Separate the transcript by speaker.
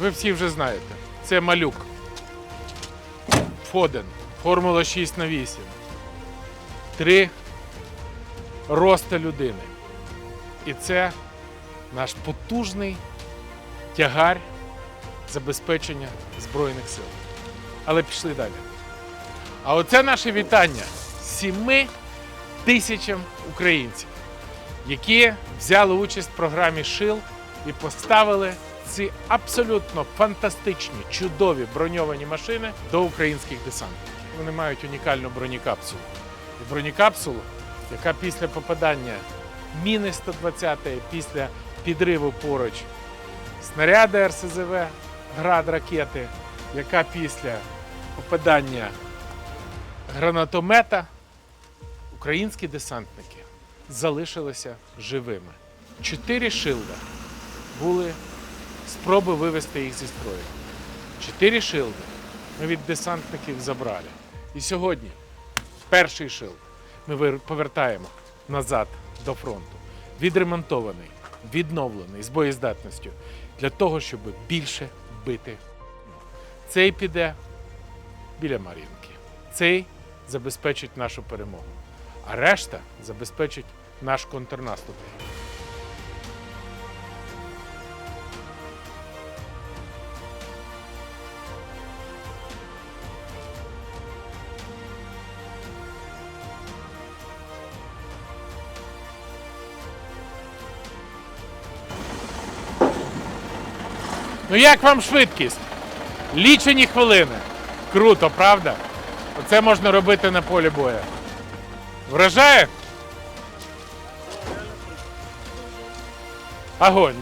Speaker 1: ви всі вже знаєте. Це малюк. Фоден. Формула 6 на 8. Три роста людини. І це наш потужний тягар забезпечення Збройних сил. Але пішли далі. А оце наше вітання сіми тисячам українців, які взяли участь в програмі ШИЛ і поставили ці абсолютно фантастичні, чудові броньовані машини до українських десантників. Вони мають унікальну бронекапсулу. І бронекапсулу, яка після попадання міни 120 після підриву поруч снаряди РСЗВ, град ракети, яка після попадання гранатомета українські десантники залишилися живими. Чотири шилда були спроби вивести їх зі строю. Чотири шилди ми від десантників забрали. І сьогодні перший шилд ми повертаємо назад до фронту. Відремонтований, відновлений з боєздатністю для того, щоб більше бити. Цей піде біля Мар'їнки. Цей забезпечить нашу перемогу, а решта забезпечить наш контрнаступ. Ну як вам швидкість? Лічені хвилини. Круто, правда? Оце можна робити на полі бою. Вражає? Огонь.